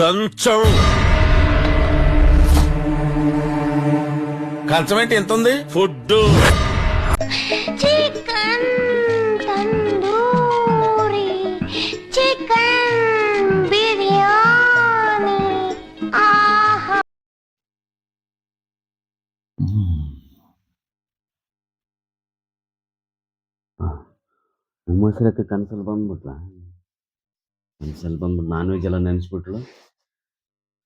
కంచం కంచం ఏంటి ఎంత ఉంది food chicken tandoori chicken biryani ఆహా ಮೊಸರಕ್ಕೆ ಕನ್ಸಲ್ಲಿ ಬಂದ್ಬಿಟ್ಲ ಕನ್ಸಲ್ಲಿ ಬಂದ್ಬಿಟ್ಟು ನಾನ್ ವೆಜ್ ಎಲ್ಲ ನೆನೆಸ್ಬಿಟ್ಲು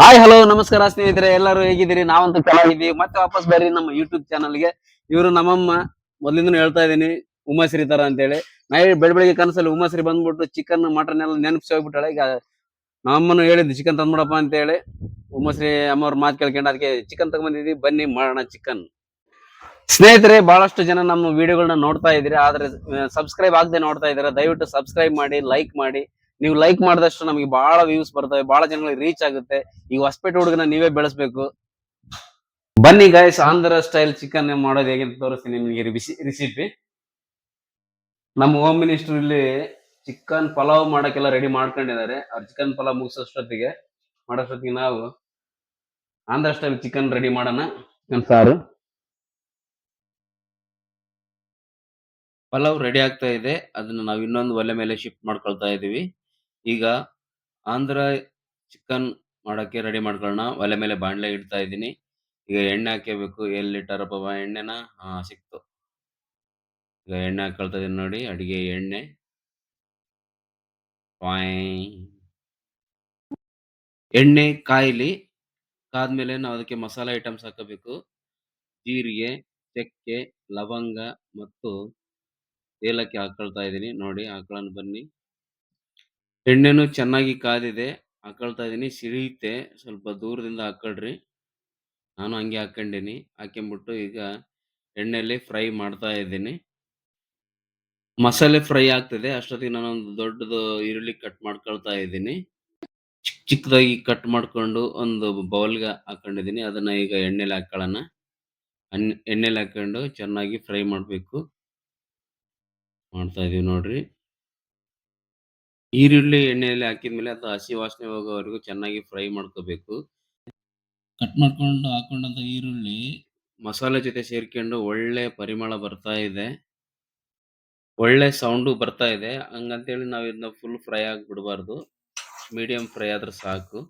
ಹಾಯ್, ಹಲೋ, ನಮಸ್ಕಾರ ಸ್ನೇಹಿತರೆ, ಎಲ್ಲರೂ ಹೇಗಿದ್ದೀರಿ? ನಾವಂತೂ ಚೆನ್ನಾಗಿದ್ದೀವಿ. ಮತ್ತೆ ವಾಪಸ್ ಬರ್ರಿ ನಮ್ಮ ಯೂಟ್ಯೂಬ್ ಚಾನಲ್ಗೆ. ಇವರು ನಮ್ಮಮ್ಮ ಮೊದಲಿಂದ ಹೇಳ್ತಾ ಇದೀನಿ ಉಮಾಶ್ರೀ ತರ ಅಂತೇಳಿ. ನಾ ಬೆಳ ಬೆಳಿಗ್ಗೆ ಕನಸಲ್ಲಿ ಉಮಾಶ್ರೀ ಬಂದ್ಬಿಟ್ಟು ಚಿಕನ್ ಮಟನ್ ಎಲ್ಲ ನೆನಪಿಸಿ ಹೋಗ್ಬಿಟ್ಟಾಳೆ ಈಗ ನಮ್ಮಮ್ಮನು ಹೇಳಿದ್ದು ಚಿಕನ್ ತಂದ್ಬಿಡಪ್ಪ ಅಂತ ಹೇಳಿ ಉಮಾಶ್ರೀ ಅಮ್ಮವ್ರ ಮಾತು ಕೇಳ್ಕೊಂಡು, ಅದಕ್ಕೆ ಚಿಕನ್ ತಗೊಂಬಂದಿದ್ದೀವಿ ಬನ್ನಿ ಮಾಡೋಣ ಚಿಕನ್ ಸ್ನೇಹಿತರೆ, ಬಹಳಷ್ಟು ಜನ ನಮ್ಮ ವಿಡಿಯೋಗಳನ್ನ ನೋಡ್ತಾ ಇದ್ದೀರಿ, ಆದ್ರೆ ಸಬ್ಸ್ಕ್ರೈಬ್ ಆಗದೆ ನೋಡ್ತಾ ಇದ್ದೀರಾ, ದಯವಿಟ್ಟು ಸಬ್ಸ್ಕ್ರೈಬ್ ಮಾಡಿ ಲೈಕ್ ಮಾಡಿ. ನೀವು ಲೈಕ್ ಮಾಡಿದಷ್ಟು ನಮಗೆ ಬಹಳ ವ್ಯೂಸ್ ಬರ್ತವೆ, ಬಹಳ ಜನಗಳಿಗೆ ರೀಚ್ ಆಗುತ್ತೆ. ಈ ಹೊಸಪೇಟೆ ಹುಡುಗನ ನೀವೇ ಬೆಳೆಸ್ಬೇಕು. ಬನ್ನಿ ಗಾಯಸ್ ಆಂಧ್ರ ಸ್ಟೈಲ್ ಚಿಕನ್ ಮಾಡೋದು ಹೇಗೆ ತೋರಿಸ್ತೀನಿ ನಿಮಗೆ ರೆಸಿಪಿ ನಮ್ಮ ಹೋಮ್ ಮಿನಿಸ್ಟರ್ ಇಲ್ಲಿ ಚಿಕನ್ ಪಲಾವ್ ಮಾಡಕ್ಕೆಲ್ಲ ರೆಡಿ ಮಾಡ್ಕೊಂಡಿದ್ದಾರೆ. ಅವ್ರು ಚಿಕನ್ ಪಲಾವ್ ಮುಗಿಸೋಷ್ಟೊತ್ತಿಗೆ, ಮಾಡೋಷ್ಟೊತ್ತಿಗೆ ನಾವು ಆಂಧ್ರ ಸ್ಟೈಲ್ ಚಿಕನ್ ರೆಡಿ ಮಾಡೋಣ. ಸಾರು. ಪಲಾವ್ ರೆಡಿ ಆಗ್ತಾ ಇದೆ. ಅದನ್ನ ನಾವು ಇನ್ನೊಂದು ಒಲೆ ಮೇಲೆ ಶಿಫ್ಟ್ ಮಾಡ್ಕೊಳ್ತಾ ಇದೀವಿ. ಈಗ ಆಂಧ್ರ ಚಿಕನ್ ಮಾಡಕ್ಕೆ ರೆಡಿ ಮಾಡ್ಕೊಳ್ಳೋಣ. ಒಲೆ ಮೇಲೆ ಬಾಣಲೆ ಇಡ್ತಾ ಇದ್ದೀನಿ ಈಗ ಎಣ್ಣೆ ಹಾಕಬೇಕು ಲೀಟರ್ ಇಟ್ಟಾರಪ್ಪ ಎಣ್ಣೆನ? ಹಾ, ಸಿಕ್ತು. ಈಗ ಎಣ್ಣೆ ಹಾಕೊಳ್ತಾ ಇದೀನಿ ನೋಡಿ. ಅಡಿಗೆ ಎಣ್ಣೆ. ಎಣ್ಣೆ ಕಾಯಿಲಿ, ಕಾದ್ಮೇಲೆ ನಾವು ಅದಕ್ಕೆ ಮಸಾಲೆ ಐಟಮ್ಸ್ ಹಾಕಬೇಕು. ಜೀರಿಗೆ, ಚಕ್ಕೆ, ಲವಂಗ ಮತ್ತು ಏಲಕ್ಕಿ ಹಾಕೊಳ್ತಾ ಇದ್ದೀನಿ. ನೋಡಿ ಹಾಕೊಳ್ಳೋಣ ಬನ್ನಿ. ಎಣ್ಣೆನೂ ಚೆನ್ನಾಗಿ ಕಾದಿದೆ. ಹಾಕೊಳ್ತಾ ಇದೀನಿ ಸಿಡಿಯುತ್ತೆ. ಸ್ವಲ್ಪ ದೂರದಿಂದ ಹಾಕೊಳ್ರಿ. ನಾನು ಹಂಗೆ ಹಾಕೊಂಡೀನಿ ಹಾಕೊಂಬಿಟ್ಟು ಈಗ ಎಣ್ಣೆಯಲ್ಲಿ ಫ್ರೈ ಮಾಡ್ತಾ ಇದ್ದೀನಿ. ಮಸಾಲೆ ಫ್ರೈ ಆಗ್ತಿದೆ. ಅಷ್ಟೊತ್ತಿಗೆ ನಾನೊಂದು ದೊಡ್ಡದು ಈರುಳ್ಳಿ ಕಟ್ ಮಾಡ್ಕೊಳ್ತಾ ಇದ್ದೀನಿ. ಚಿಕ್ಕ ಚಿಕ್ಕದಾಗಿ ಕಟ್ ಮಾಡ್ಕೊಂಡು ಒಂದು ಬೌಲ್ಗೆ ಹಾಕೊಂಡಿದ್ದೀನಿ ಅದನ್ನ ಈಗ ಎಣ್ಣೆಲಿ ಹಾಕೊಳ್ಳೋಣ. ಎಣ್ಣೆಲಿ ಹಾಕೊಂಡು ಚೆನ್ನಾಗಿ ಫ್ರೈ ಮಾಡಬೇಕು. ಮಾಡ್ತಾ ಇದೀವಿ ನೋಡ್ರಿ. ಈರುಳ್ಳಿ ಎಣ್ಣೆಯಲ್ಲಿ ಹಾಕಿದ್ಮೇಲೆ ಅದು ಹಸಿ ವಾಸನೆ ಹೋಗೋವರೆಗೂ ಚೆನ್ನಾಗಿ ಫ್ರೈ ಮಾಡ್ಕೋಬೇಕು. ಕಟ್ ಮಾಡ್ಕೊಂಡು ಹಾಕೊಂಡಂತ ಈರುಳ್ಳಿ ಮಸಾಲೆ ಜೊತೆ ಸೇರ್ಕೊಂಡು ಒಳ್ಳೆ ಪರಿಮಳ ಬರ್ತಾ ಇದೆ. ಒಳ್ಳೆ ಸೌಂಡು ಬರ್ತಾ ಇದೆ. ಹಂಗಂತೇಳಿ ನಾವು ಇದನ್ನ ಫುಲ್ ಫ್ರೈ ಆಗಿ ಬಿಡಬಾರ್ದು ಮೀಡಿಯಂ ಫ್ರೈ ಆದ್ರೆ ಸಾಕು.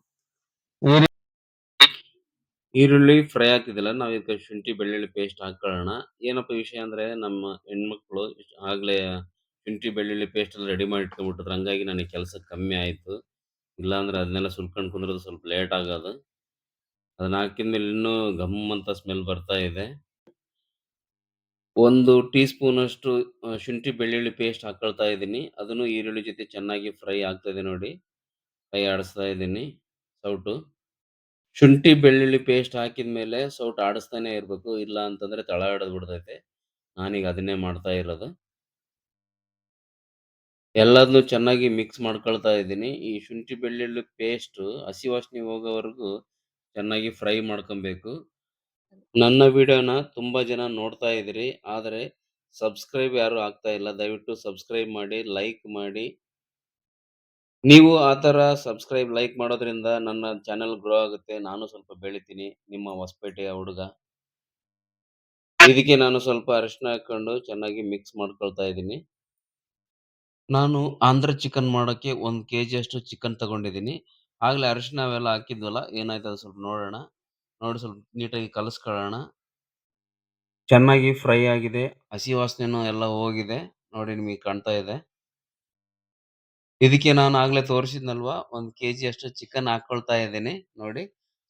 ಈರುಳ್ಳಿ ಫ್ರೈ ಹಾಕಿದಿಲ್ಲ ನಾವು ಇದಕ್ಕೆ ಶುಂಠಿ, ಬೆಳ್ಳುಳ್ಳಿ ಪೇಸ್ಟ್ ಹಾಕೊಳ್ಳೋಣ. ಏನಪ್ಪ ವಿಷಯ ಅಂದ್ರೆ, ನಮ್ಮ ಹೆಣ್ಮಕ್ಳು ಆಗಲೇ ಶುಂಠಿ, ಬೆಳ್ಳುಳ್ಳಿ ಪೇಸ್ಟ್ ಎಲ್ಲ ರೆಡಿ ಮಾಡಿ ಇಟ್ಕೊಂಡ್ಬಿಟ್ಟಿದ್ರು ಹಂಗಾಗಿ ನನಗೆ ಕೆಲಸ ಕಮ್ಮಿ ಆಯಿತು. ಇಲ್ಲಾಂದ್ರೆ ಅದನ್ನೆಲ್ಲ ಸುಲ್ಕೊಂಡು ಕುಂದ್ರದು ಸ್ವಲ್ಪ ಲೇಟ್ ಆಗೋದು. ಅದನ್ನ ಹಾಕಿದ್ಮೇಲೆ ಇನ್ನೂ ಘಮ್ ಅಂತ ಸ್ಮೆಲ್ ಬರ್ತಾ ಇದೆ. ಒಂದು ಟೀ ಸ್ಪೂನ್ ಅಷ್ಟು ಶುಂಠಿ, ಬೆಳ್ಳುಳ್ಳಿ ಪೇಸ್ಟ್ ಹಾಕೊಳ್ತಾ ಇದ್ದೀನಿ. ಅದನ್ನು ಈರುಳ್ಳಿ ಜೊತೆ ಚೆನ್ನಾಗಿ ಫ್ರೈ ಆಗ್ತಾ ಇದೆ ನೋಡಿ. ಫ್ರೈ ಆಡಿಸ್ತಾ ಇದ್ದೀನಿ. ಸೌಟು. ಶುಂಠಿ ಬೆಳ್ಳುಳ್ಳಿ ಪೇಸ್ಟ್ ಹಾಕಿದ ಮೇಲೆ ಸೌಟ್ ಆಡಿಸ್ತಾನೆ ಇರಬೇಕು. ಇಲ್ಲ ಅಂತಂದ್ರೆ ತಳ ಹಿಡಿದು ಬಿಡ್ತೈತೆ. ನಾನೀಗ ಅದನ್ನೇ ಮಾಡ್ತಾ ಇರೋದು. ಎಲ್ಲದನ್ನು ಚೆನ್ನಾಗಿ ಮಿಕ್ಸ್ ಮಾಡ್ಕೊಳ್ತಾ ಇದ್ದೀನಿ. ಈ ಶುಂಠಿ ಬೆಳ್ಳುಳ್ಳಿ ಪೇಸ್ಟ್ ಹಸಿ ವಾಸನೆ ಹೋಗೋವರೆಗೂ ಚೆನ್ನಾಗಿ ಫ್ರೈ ಮಾಡ್ಕೊಬೇಕು. ನನ್ನ ವಿಡಿಯೋನ ತುಂಬಾ ಜನ ನೋಡ್ತಾ ಇದ್ದೀರಿ. ಆದರೆ ಸಬ್ಸ್ಕ್ರೈಬ್ ಯಾರು ಆಗ್ತಾ ಇಲ್ಲ. ದಯವಿಟ್ಟು ಸಬ್ಸ್ಕ್ರೈಬ್ ಮಾಡಿ ಲೈಕ್ ಮಾಡಿ. ನೀವು ಆ ಥರ ಸಬ್ಸ್ಕ್ರೈಬ್, ಲೈಕ್ ಮಾಡೋದ್ರಿಂದ ನನ್ನ ಚಾನೆಲ್ ಗ್ರೋ ಆಗುತ್ತೆ. ನಾನು ಸ್ವಲ್ಪ ಬೆಳಿತೀನಿ, ನಿಮ್ಮ ಹೊಸಪೇಟೆಯ ಹುಡುಗ. ಇದಕ್ಕೆ ನಾನು ಸ್ವಲ್ಪ ಅರಿಶಿನ ಹಾಕೊಂಡು ಚೆನ್ನಾಗಿ ಮಿಕ್ಸ್ ಮಾಡ್ಕೊಳ್ತಾ ಇದ್ದೀನಿ. ನಾನು ಆಂಧ್ರ ಚಿಕನ್ ಮಾಡೋಕ್ಕೆ ಒಂದು ಕೆ ಅಷ್ಟು ಚಿಕನ್ ತಗೊಂಡಿದ್ದೀನಿ. ಆಗಲೇ ಅರಿಶಿನ ಅವೆಲ್ಲ ಹಾಕಿದ್ವಲ್ಲ, ಏನಾಯ್ತು ಅದು ಸ್ವಲ್ಪ ನೋಡೋಣ. ನೋಡಿ ಸ್ವಲ್ಪ ನೀಟಾಗಿ ಕಲಿಸ್ಕೊಳ್ಳೋಣ. ಚೆನ್ನಾಗಿ ಫ್ರೈ ಆಗಿದೆ, ಹಸಿ ವಾಸನೆನೂ ಎಲ್ಲ ಹೋಗಿದೆ. ನೋಡಿ ನಿಮಗೆ ಕಾಣ್ತಾ ಇದೆ. ಇದಕ್ಕೆ ನಾನು ಆಗ್ಲೇ ತೋರಿಸಿದ್ನಲ್ವಾ? ಒಂದು ಕೆ ಅಷ್ಟು ಚಿಕನ್ ಹಾಕೊಳ್ತಾ ಇದ್ದೀನಿ. ನೋಡಿ,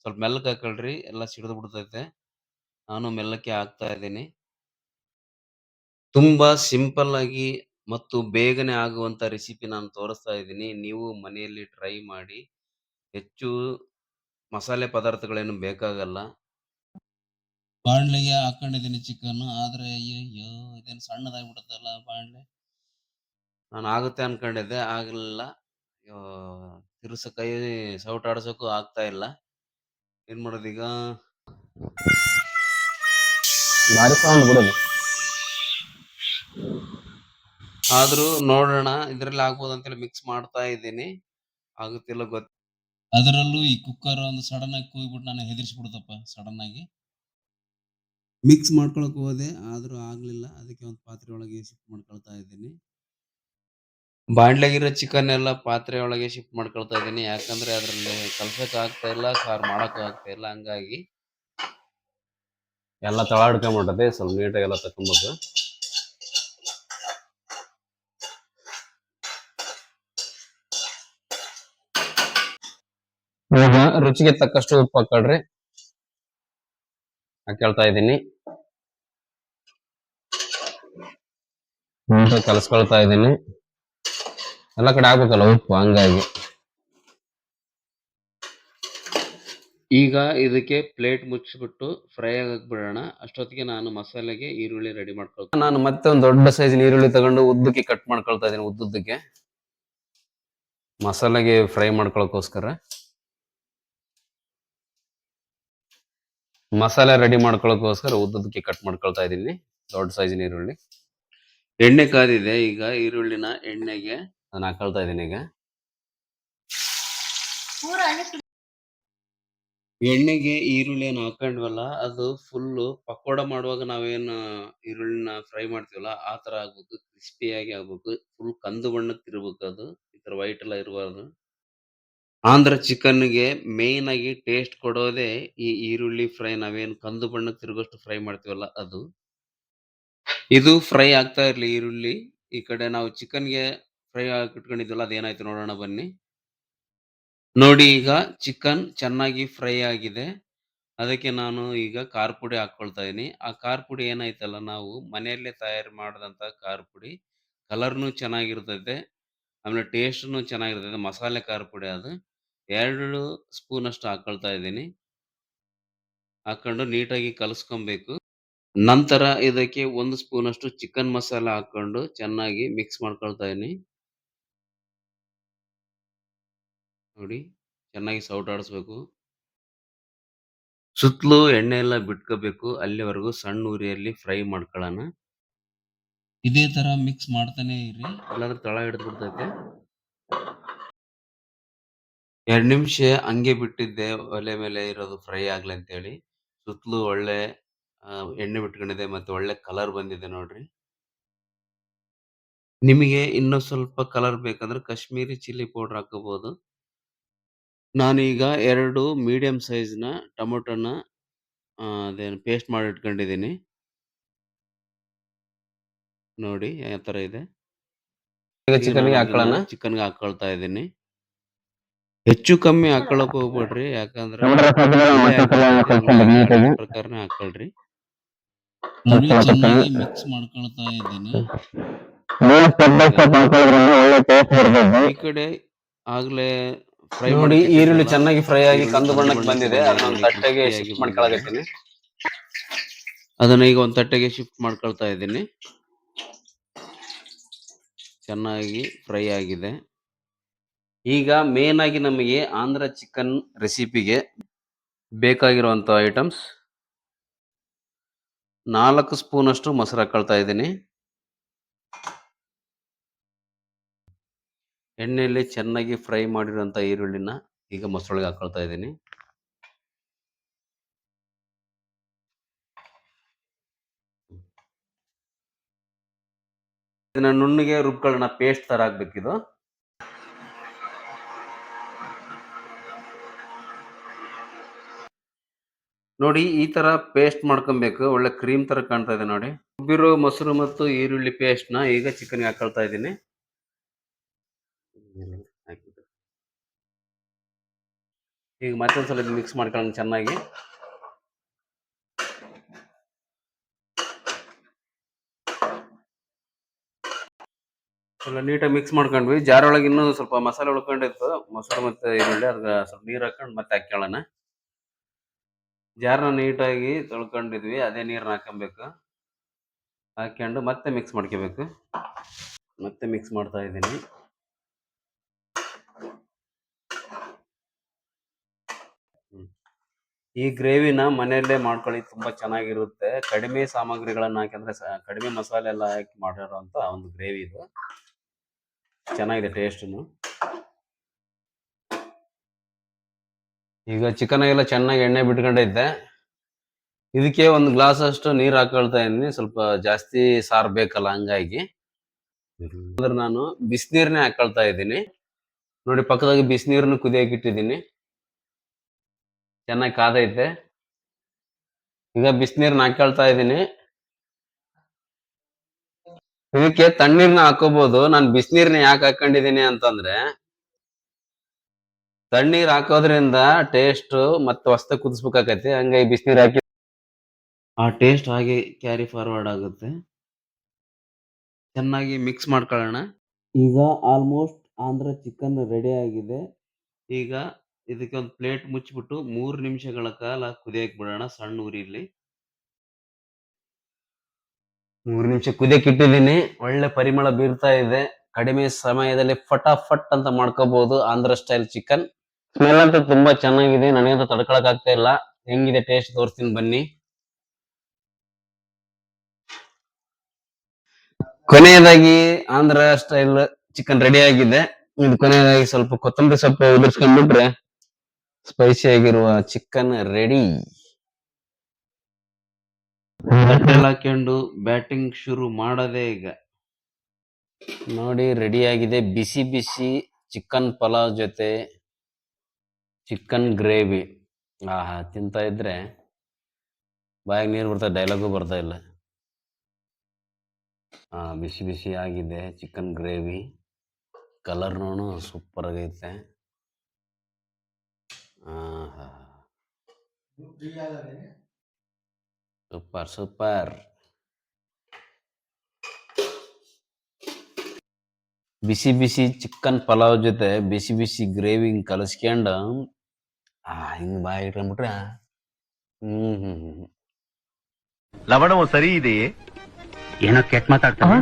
ಸ್ವಲ್ಪ ಮೆಲ್ಲಕ್ ಹಾಕೊಳ್ರಿ. ಎಲ್ಲ ಸಿಡಿದು ಬಿಡ್ತೈತೆ. ನಾನು ಮೆಲ್ಲಕ್ಕೆ ಹಾಕ್ತಾ ಇದ್ದೀನಿ. ತುಂಬಾ ಸಿಂಪಲ್ ಆಗಿ ಮತ್ತು ಬೇಗನೆ ಆಗುವಂತ ರೆಸಿಪಿ ನಾನು ತೋರಿಸ್ತಾ ಇದ್ದೀನಿ. ನೀವು ಮನೆಯಲ್ಲಿ ಟ್ರೈ ಮಾಡಿ. ಹೆಚ್ಚು ಮಸಾಲೆ ಪದಾರ್ಥಗಳೇನು ಬೇಕಾಗಲ್ಲ. ಬಾಣ್ಲಿಗೆ ಹಾಕೊಂಡಿದ್ದೀನಿ ಚಿಕನ್ ಆದ್ರೆ ಅಯ್ಯೋ ಇದೇನು ಸಣ್ಣದಾಗ್ಬಿಡುತ್ತಲ್ಲ ಬಾಣ್ಲೆ? ನಾನು ಆಗುತ್ತೆ ಅನ್ಕೊಂಡಿದ್ದೆ. ಆಗಲಿಲ್ಲ. ತಿರ್ಸ ಕೈ ಸೌಟ್ ಆಡ್ಸೋಕ್ಕೂ ಆಗ್ತಾ ಇಲ್ಲ. ಏನ್ ಮಾಡೋದು ಈಗ? ಭಾರಿ ಸೌಂಡ್ ಬಿಡೋದು ಆದ್ರೂ ನೋಡೋಣ. ಇದ್ರಲ್ಲಿ ಆಗ್ಬೋದು ಅಂತೇಳಿ ಮಿಕ್ಸ್ ಮಾಡ್ತಾ ಇದ್ದೀನಿ. ಆಗುತ್ತಿಲ್ಲ ಗೊತ್ತ ಅದರಲ್ಲೂ ಈ ಕುಕ್ಕರ್ ಒಂದು ಸಡನ್ ಆಗಿ ಕೂಗ್ಬಿಟ್ಟು ನಾನು ಹೆದರ್ಸ್ಬಿಡ್ತಪ್ಪ ಸಡನ್ ಆಗಿ. ಮಿಕ್ಸ್ ಮಾಡ್ಕೊಳಕ್ ಹೋದೆ. ಆದ್ರೂ ಆಗ್ಲಿಲ್ಲ. ಅದಕ್ಕೆ ಒಂದು ಪಾತ್ರೆ ಒಳಗೆ ಶಿಫ್ಟ್ ಮಾಡ್ಕೊಳ್ತಾ ಇದ್ದೀನಿ. ಬಾಂಡ್ಲಾಗಿರೋ ಚಿಕನ್ ಎಲ್ಲ ಪಾತ್ರೆ ಒಳಗೆ ಶಿಫ್ಟ್ ಮಾಡ್ಕೊಳ್ತಾ ಇದ್ದೀನಿ. ಯಾಕಂದ್ರೆ ಅದ್ರಲ್ಲಿ ಕಲ್ಸಕ್ ಆಗ್ತಾ ಇಲ್ಲ, ಸಾರ್ ಮಾಡಕ್ ಆಗ್ತಾ ಇಲ್ಲ, ಹಂಗಾಗಿ ಎಲ್ಲ ತಳ ಹಿಡ್ಕೊಂಬಿಟ್ಟದೆ ಸ್ವಲ್ಪ ನೀಟಾಗಿ ಎಲ್ಲ ತಕೊಂಬೋದು ಈಗ ರುಚಿಗೆ ತಕ್ಕಷ್ಟು ಉಪ್ಪು ಹಾಕೊಳ್ರಿ ಹಾಕೊಳ್ತಾ ಇದ್ದೀನಿ. ಕಲಸ್ಕೊಳ್ತಾ ಇದ್ದೀನಿ. ಎಲ್ಲ ಕಡೆ ಆಗ್ಬೇಕಲ್ಲ ಉಪ್ಪು ಹಂಗಾಗಿ. ಈಗ ಇದಕ್ಕೆ ಪ್ಲೇಟ್ ಮುಚ್ಚಿಬಿಟ್ಟು ಫ್ರೈ ಆಗಕ್ ಬಿಡೋಣ ಅಷ್ಟೊತ್ತಿಗೆ ನಾನು ಮಸಾಲೆಗೆ ಈರುಳ್ಳಿ ರೆಡಿ ಮಾಡ್ಕೊಳ್ತೀನಿ. ನಾನು ಮತ್ತೆ ಒಂದು ದೊಡ್ಡ ಸೈಜ್ ಈರುಳ್ಳಿ ತಗೊಂಡು ಉದ್ದಕ್ಕೆ ಕಟ್ ಮಾಡ್ಕೊಳ್ತಾ ಇದ್ದೀನಿ ಉದ್ದುದ್ದಕ್ಕೆ. ಮಸಾಲೆಗೆ ಫ್ರೈ ಮಾಡ್ಕೊಳಕ್ಕೋಸ್ಕರ ಮಸಾಲೆ ರೆಡಿ ಮಾಡ್ಕೊಳಕ್ಕೋಸ್ಕರ ಉದ್ದುದ್ದಕ್ಕೆ ಕಟ್ ಮಾಡ್ಕೊಳ್ತಾ ಇದ್ದೀನಿ ದೊಡ್ಡ ಸೈಜ್ ಈರುಳ್ಳಿ. ಎಣ್ಣೆ ಕಾದಿದೆ ಈಗ ಈರುಳ್ಳಿನ ಎಣ್ಣೆಗೆ ನಾನು ಹಾಕೊಳ್ತಾ ಇದ್ದೀನಿ ಈಗ. ಎಣ್ಣೆಗೆ ಈರುಳ್ಳಿ ಏನು ಹಾಕೊಂಡ್ವಲ್ಲ ಅದು ಫುಲ್ಲು ಪಕೋಡ ಮಾಡುವಾಗ ನಾವೇನು ಈರುಳ್ಳಿನ ಫ್ರೈ ಮಾಡ್ತೀವಲ್ಲ ಆ ತರ ಆಗ್ಬೇಕು ಕ್ರಿಸ್ಪಿಯಾಗಿ ಆಗ್ಬೇಕು ಫುಲ್ ಕಂದು ಬಣ್ಣಕ್ಕೆ ಇರ್ಬೇಕು ಅದು ಈ ತರ ವೈಟ್ ಎಲ್ಲ ಇರಬಾರ್ದು. ಆಂಧ್ರ ಚಿಕನ್ಗೆ ಮೇನ್ ಆಗಿ ಟೇಸ್ಟ್ ಕೊಡೋದೇ ಈ ಈರುಳ್ಳಿ ಫ್ರೈ ನಾವೇನು ಕಂದು ಬಣ್ಣಕ್ಕೆ ತಿರುಗೋಷ್ಟು ಫ್ರೈ ಮಾಡ್ತೀವಲ್ಲ ಅದು. ಇದು ಫ್ರೈ ಆಗ್ತಾ ಇರಲಿ ಈರುಳ್ಳಿ. ಈ ಕಡೆ ನಾವು ಚಿಕನ್ಗೆ ಫ್ರೈ ಇಟ್ಕೊಂಡಿದ್ವಲ್ಲ ಅದೇನಾಯ್ತು ನೋಡೋಣ ಬನ್ನಿ. ನೋಡಿ ಈಗ ಚಿಕನ್ ಚೆನ್ನಾಗಿ ಫ್ರೈ ಆಗಿದೆ. ಅದಕ್ಕೆ ನಾನು ಈಗ ಖಾರ ಪುಡಿ ಹಾಕೊಳ್ತಾ ಇದ್ದೀನಿ ಆ ಖಾರ ಪುಡಿ ಏನಾಯ್ತಲ್ಲ, ನಾವು ಮನೆಯಲ್ಲೇ ತಯಾರು ಮಾಡಿದಂತ ಖಾರ ಪುಡಿ. ಕಲರ್ನು ಚೆನ್ನಾಗಿರ್ತೈತೆ, ಆಮೇಲೆ ಟೇಸ್ಟ್ನು ಚೆನ್ನಾಗಿರ್ತೈತೆ, ಮಸಾಲೆ ಖಾರ ಪುಡಿ ಅದು. ಎರಡು ಸ್ಪೂನ್ ಅಷ್ಟು ಹಾಕೊಳ್ತಾ ಇದ್ದೀನಿ ಹಾಕೊಂಡು ನೀಟಾಗಿ ಕಲಸ್ಕೊಬೇಕು. ನಂತರ ಇದಕ್ಕೆ ಒಂದು ಸ್ಪೂನ್ ಅಷ್ಟು ಚಿಕನ್ ಮಸಾಲೆ ಹಾಕೊಂಡು ಚೆನ್ನಾಗಿ ಮಿಕ್ಸ್ ಮಾಡ್ಕೊಳ್ತಾ ಇದೀನಿ. ನೋಡಿ ಚೆನ್ನಾಗಿ ಸೌಟ್ ಆಡಿಸ್ಬೇಕು. ಸುತ್ತಲೂ ಎಣ್ಣೆ ಎಲ್ಲ ಬಿಟ್ಕೋಬೇಕು. ಅಲ್ಲಿವರೆಗೂ ಸಣ್ಣ ಉರಿಯಲ್ಲಿ ಫ್ರೈ ಮಾಡ್ಕೊಳ್ಳೋಣ. ಇದೇ ತರ ಮಿಕ್ಸ್ ಮಾಡ್ತಾನೆ ಇರಿ. ಇಲ್ಲಾಂದ್ರೆ ತಳ ಹಿಡಿದು ಬಿಡ್ತೈತೆ ಎರಡ್ ನಿಮಿಷ ಹಂಗೆ ಬಿಟ್ಟಿದ್ದೆ ಒಲೆ ಮೇಲೆ ಇರೋದು ಫ್ರೈ ಆಗ್ಲಿ ಅಂತೇಳಿ. ಸುತ್ತಲೂ ಒಳ್ಳೆ ಆ, ಎಣ್ಣೆ ಬಿಟ್ಕೊಂಡಿದೆ ಮತ್ತೆ ಒಳ್ಳೆ ಕಲರ್ ಬಂದಿದೆ ನೋಡ್ರಿ. ನಿಮಗೆ ಇನ್ನೂ ಸ್ವಲ್ಪ ಕಲರ್ ಬೇಕಂದ್ರೆ ಕಾಶ್ಮೀರಿ ಚಿಲ್ಲಿ ಪೌಡರ್ ಹಾಕೋಬಹುದು ನಾನೀಗ ಎರಡು ಮೀಡಿಯಂ ಸೈಜ್ನ ಟೊಮೊಟೊನ ಆ, ಅದೇನು ಪೇಸ್ಟ್ ಮಾಡಿ ಇಟ್ಕೊಂಡಿದ್ದೀನಿ ನೋಡಿ ಯಾವ ತರ ಇದೆ. ಈಗ ಚಿಕನ್ಗೆ ಹಾಕೊಳ್ಳೋಣ ಚಿಕನ್ಗೆ ಹಾಕೊಳ್ತಾ ಇದ್ದೀನಿ. ಹೆಚ್ಚು ಕಮ್ಮಿ ಹಾಕೊಳಕ್ ಹೋಗ್ಬೇಡ್ರಿ ಯಾಕಂದ್ರೆ ಹಾಕಿರ್ತೀವಿ, ಸ್ವಲ್ಪ ನೀಟಾಗಿ. ಪ್ರಕಾರನೇ ಹಾಕೊಳ್ರಿ. ನೋಡಿ, ಚೆನ್ನಾಗಿ ಮಿಕ್ಸ್ ಮಾಡ್ಕೊಳ್ತಾ ಇದ್ದೀನಿ. ಒಳ್ಳೆ ಈ ಕಡೆ ಆಗ್ಲೇ ನೋಡಿ ಈರುಳ್ಳಿ ಚೆನ್ನಾಗಿ ಫ್ರೈ ಆಗಿ ಕಂದು ಬಣ್ಣಕ್ಕೆ ಬಂದಿದೆ. ಅದನ್ನ ತಟ್ಟೆಗೆ ಶಿಫ್ಟ್ ಮಾಡ್ಕೊಳಕತ್ತೀನಿ. ಅದನ್ನ ಈಗ ಒಂದು ತಟ್ಟೆಗೆ ಶಿಫ್ಟ್ ಮಾಡ್ಕೊಳ್ತಾ ಇದ್ದೀನಿ. ಚೆನ್ನಾಗಿ ಫ್ರೈ ಆಗಿದೆ. ಈಗ ಮೇನ್ ಆಗಿ ನಮಗೆ ಆಂಧ್ರ ಚಿಕನ್ ರೆಸಿಪಿಗೆ ಬೇಕಾಗಿರುವಂತ ಐಟಮ್ಸ್ ನಾಲ್ಕು ಸ್ಪೂನ್ ಅಷ್ಟು ಮೊಸರು ಹಾಕೊಳ್ತಾ ಇದ್ದೀನಿ. ಎಣ್ಣೆಯಲ್ಲಿ ಚೆನ್ನಾಗಿ ಫ್ರೈ ಮಾಡಿರುವಂತ ಈರುಳ್ಳಿನ ಈಗ ಮೊಸರೊಳಗೆ ಹಾಕೊಳ್ತಾ ಇದ್ದೀನಿ. ಇದನ್ನ ನುಣ್ಣಗೆ ರುಬ್ಕೊಳ್ಳೋಣ, ಪೇಸ್ಟ್ ತರ ಆಗ್ಬೇಕಿದು. ನೋಡಿ, ಈ ತರ ಪೇಸ್ಟ್ ಮಾಡ್ಕೊಬೇಕು. ಒಳ್ಳೆ ಕ್ರೀಮ್ ತರ ಕಾಣ್ತಾ ಇದೆ ನೋಡಿ. ರುಬ್ಬಿರೋ ಮೊಸರು ಮತ್ತು ಈರುಳ್ಳಿ ಪೇಸ್ಟ್ನ ಈಗ ಚಿಕನ್ಗೆ ಹಾಕೊಳ್ತಾ ಇದ್ದೀನಿ. ಈಗ ಮತ್ತೊಂದು ಸಲ ಮಿಕ್ಸ್ ಮಾಡ್ಕೊಳ್ಳೋಣ ಚೆನ್ನಾಗಿ. ಎಲ್ಲ ನೀಟಾಗಿ ಮಿಕ್ಸ್ ಮಾಡ್ಕೊಂಡ್ವಿ. ಜಾರೊಳಗೆ ಇನ್ನೂ ಸ್ವಲ್ಪ ಮಸಾಲೆ ಉಳ್ಕೊಂಡಿತ್ತು ಮೊಸರು ಮತ್ತೆ ಈರುಳ್ಳಿ ಅದ್ರ ಸ್ವಲ್ಪ ನೀರು ಹಾಕೊಂಡು ಮತ್ತೆ ಹಾಕ್ಕೊಳ್ಳೋಣ ಜಾರ್ನ ನೀಟಾಗಿ ತೊಳ್ಕೊಂಡಿದ್ವಿ. ಅದೇ ನೀರನ್ನ ಹಾಕೊಬೇಕು ಹಾಕ್ಕೊಂಡು ಮತ್ತೆ ಮಿಕ್ಸ್ ಮಾಡ್ಕೋಬೇಕು. ಮತ್ತೆ ಮಿಕ್ಸ್ ಮಾಡ್ತಾ ಇದ್ದೀನಿ. ಈ ಗ್ರೇವಿನ ಮನೆಯಲ್ಲೇ ಮಾಡ್ಕೊಳ್ಳಿ, ತುಂಬಾ ಚೆನ್ನಾಗಿರುತ್ತೆ. ಕಡಿಮೆ ಸಾಮಗ್ರಿಗಳನ್ನ ಹಾಕಿದ್ರೆ ಕಡಿಮೆ ಮಸಾಲೆ ಎಲ್ಲ ಹಾಕಿ ಮಾಡಿರೋಂತ ಒಂದು ಗ್ರೇವಿ ಇದು. ಚೆನ್ನಾಗಿದೆ ಟೇಸ್ಟ್ನು. ಈಗ ಚಿಕನ್ ಎಲ್ಲ ಚೆನ್ನಾಗಿ ಎಣ್ಣೆ ಬಿಟ್ಕೊಂಡಿದ್ದೆ. ಇದಕ್ಕೆ ಒಂದು ಗ್ಲಾಸ್ ಅಷ್ಟು ನೀರ್ ಹಾಕೊಳ್ತಾ ಇದ್ದೀನಿ. ಸ್ವಲ್ಪ ಜಾಸ್ತಿ ಸಾರ್ ಬೇಕಲ್ಲ, ಹಂಗಾಗಿ. ಅಂದ್ರೆ ನಾನು ಬಿಸಿನೀರ್ನೇ ಹಾಕೊಳ್ತಾ ಇದ್ದೀನಿ. ನೋಡಿ, ಪಕ್ಕದಾಗ ಬಿಸಿನೀರನ್ನು ಕುದಿಯಕ್ಕೆ ಇಟ್ಟಿದ್ದೀನಿ. ಚೆನ್ನಾಗಿ ಕಾದೈತೆ. ಈಗ ಬಿಸಿನೀರ್ನ ಹಾಕೊಳ್ತಾ ಇದ್ದೀನಿ. ಇದಕ್ಕೆ ತಣ್ಣೀರ್ನ ಹಾಕೋಬಹುದು ನಾನು ಬಿಸಿನೀರ್ನ ಯಾಕೆ ಹಾಕೊಂಡಿದ್ದೀನಿ ಅಂತಂದ್ರೆ, ತಣ್ಣೀರ್ ಹಾಕೋದ್ರಿಂದ ಟೇಸ್ಟ್ ಮತ್ತೆ ಹೊಸ್ತ ಕುದಿಸ್ಬೇಕಾಗತ್ತೆ ಹಂಗಾಗಿ ಬಿಸಿನೀರ್ ಹಾಕಿ ಆ ಟೇಸ್ಟ್ ಹಾಗೆ ಕ್ಯಾರಿ ಫಾರ್ವರ್ಡ್ ಆಗುತ್ತೆ. ಚೆನ್ನಾಗಿ ಮಿಕ್ಸ್ ಮಾಡ್ಕೊಳ್ಳೋಣ. ಈಗ ಆಲ್ಮೋಸ್ಟ್ ಆಂಧ್ರ ಚಿಕನ್ ರೆಡಿ ಆಗಿದೆ. ಈಗ ಇದಕ್ಕೆ ಒಂದು ಪ್ಲೇಟ್ ಮುಚ್ಚಿಬಿಟ್ಟು ಮೂರು ನಿಮಿಷಗಳ ಕಾಲ ಕುದಿಯಕ್ಕೆ ಬಿಡೋಣ ಸಣ್ಣ ಉರಿಲಿ. ಮೂರು ನಿಮಿಷ ಕುದಿಯಕ್ಕೆ ಇಟ್ಟಿದ್ದೀನಿ ಒಳ್ಳೆ ಪರಿಮಳ ಬೀರ್ತಾ ಇದೆ. ಕಡಿಮೆ ಸಮಯದಲ್ಲಿ ಫಟಾಫಟ್ ಅಂತ ಮಾಡ್ಕೋಬಹುದು ಆಂಧ್ರ ಸ್ಟೈಲ್ ಚಿಕನ್. ಸ್ಮೆಲ್ ಅಂತೂ ತುಂಬಾ ಚೆನ್ನಾಗಿದೆ. ನನಗಂತೂ ತಡ್ಕೊಳಕ್ ಆಗ್ತಾ ಇಲ್ಲ. ಹೆಂಗಿದೆ ಟೇಸ್ಟ್ ತೋರಿಸ್ತೀನಿ ಬನ್ನಿ. ಕೊನೆಯದಾಗಿ ಆಂಧ್ರ ಸ್ಟೈಲ್ ಚಿಕನ್ ರೆಡಿ ಆಗಿದೆ. ಇದು ಕೊನೆಯದಾಗಿ ಸ್ವಲ್ಪ ಕೊತ್ತಂಬರಿ ಸೊಪ್ಪು ಉದುರ್ಸ್ಕೊಂಡ್ಬಿಟ್ರೆ ಸ್ಪೈಸಿ ಆಗಿರುವ ಚಿಕನ್ ರೆಡಿ ಹಾಕೊಂಡು ಬ್ಯಾಟಿಂಗ್ ಶುರು ಮಾಡದೆ ಈಗ. ನೋಡಿ ರೆಡಿ ಆಗಿದೆ. ಬಿಸಿ ಬಿಸಿ ಚಿಕನ್ ಪಲಾವ್ ಜೊತೆ ಚಿಕನ್ ಗ್ರೇವಿ ಆಹಾ ತಿಂತ ಇದ್ರೆ ಬಾಯಾಗ ನೀರು ಬರ್ತಾ ಡೈಲಾಗು ಬರ್ತಾ ಇಲ್ಲ. ಬಿಸಿ ಬಿಸಿ ಆಗಿದೆ ಚಿಕನ್ ಗ್ರೇವಿ ಕಲರ್ನೂ ಸೂಪರ್ ಆಗೈತೆ. ಸೂಪರ್ ಸೂಪರ್ ಬಿಸಿ ಬಿಸಿ ಚಿಕನ್ ಪಲಾವ್ ಜೊತೆ ಬಿಸಿ ಬಿಸಿ ಗ್ರೇವಿ ಹಿಂಗೆ ಕಲಸ್ಕೊಂಡು ಹಿಂಗೆ ಹಿಂಗ್ ಬಾಯಿ ಇಟ್ಕೊಂಡ್ಬಿಟ್ರೆ ಹ್ಮ್ ಹ್ಮ್ ಹ್ಮ್ ಲವಣವು ಸರಿ ಇದೆಯೇ ಏನೋ ಕೆಟ್ಟ ಮಾತಾಡ್ತಾನೆ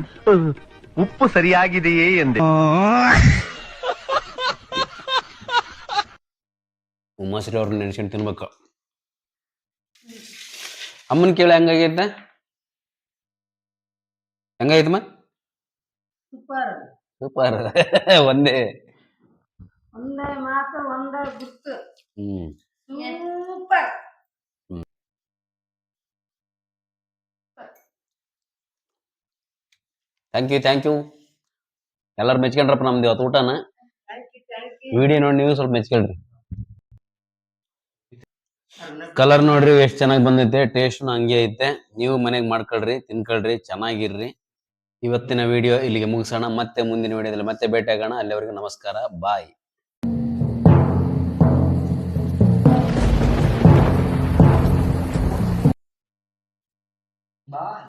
ಉಪ್ಪು ಸರಿಯಾಗಿದೆಯೇ ಎಂದೆ ಉಮಾಶ್ರೀ ಅವ್ರನ್ನ ನೆನ್ಸ್ಕೊಂಡು ತಿನ್ಬೇಕು ಅಮ್ಮನ ಕೇಳಿ ಹೆಂಗಾಗೈತೆ ಹೆಂಗಾಗೈತಮ್ಮ ಸೂಪರ್ ಸೂಪರ್ ಒಂದೇ ಒಂದೇ ಮಾತು ಒಂದೇ ಗುರ್ತು ಹ್ಮ್ super thank you thank you ಎಲ್ಲಾರು ಮೆಚ್ಕೊಂಡ್ರಪ್ಪ ನಮ್ದು ಇವತ್ತು ಊಟನ ವಿಡಿಯೋ ನೋಡಿ ನೀವು ಸ್ವಲ್ಪ ಮೆಚ್ಕೊಳ್ರಿ ಕಲರ್ ನೋಡ್ರಿ ಎಷ್ಟು ಚೆನ್ನಾಗಿ ಬಂದೈತೆ ಟೇಸ್ಟ್ ಹಂಗೆ ಐತೆ. ನೀವು ಮನೆಗೆ ಮಾಡ್ಕೊಳ್ರಿ, ತಿನ್ಕೊಳ್ರಿ, ಚೆನ್ನಾಗಿರ್ರಿ. ಇವತ್ತಿನ ವಿಡಿಯೋ ಇಲ್ಲಿಗೆ ಮುಗಿಸೋಣ. ಮತ್ತೆ ಮುಂದಿನ ವಿಡಿಯೋದಲ್ಲಿ ಮತ್ತೆ ಭೇಟಿ ಆಗೋಣ. ಅಲ್ಲಿವರೆಗೂ ನಮಸ್ಕಾರ. ಬಾಯ್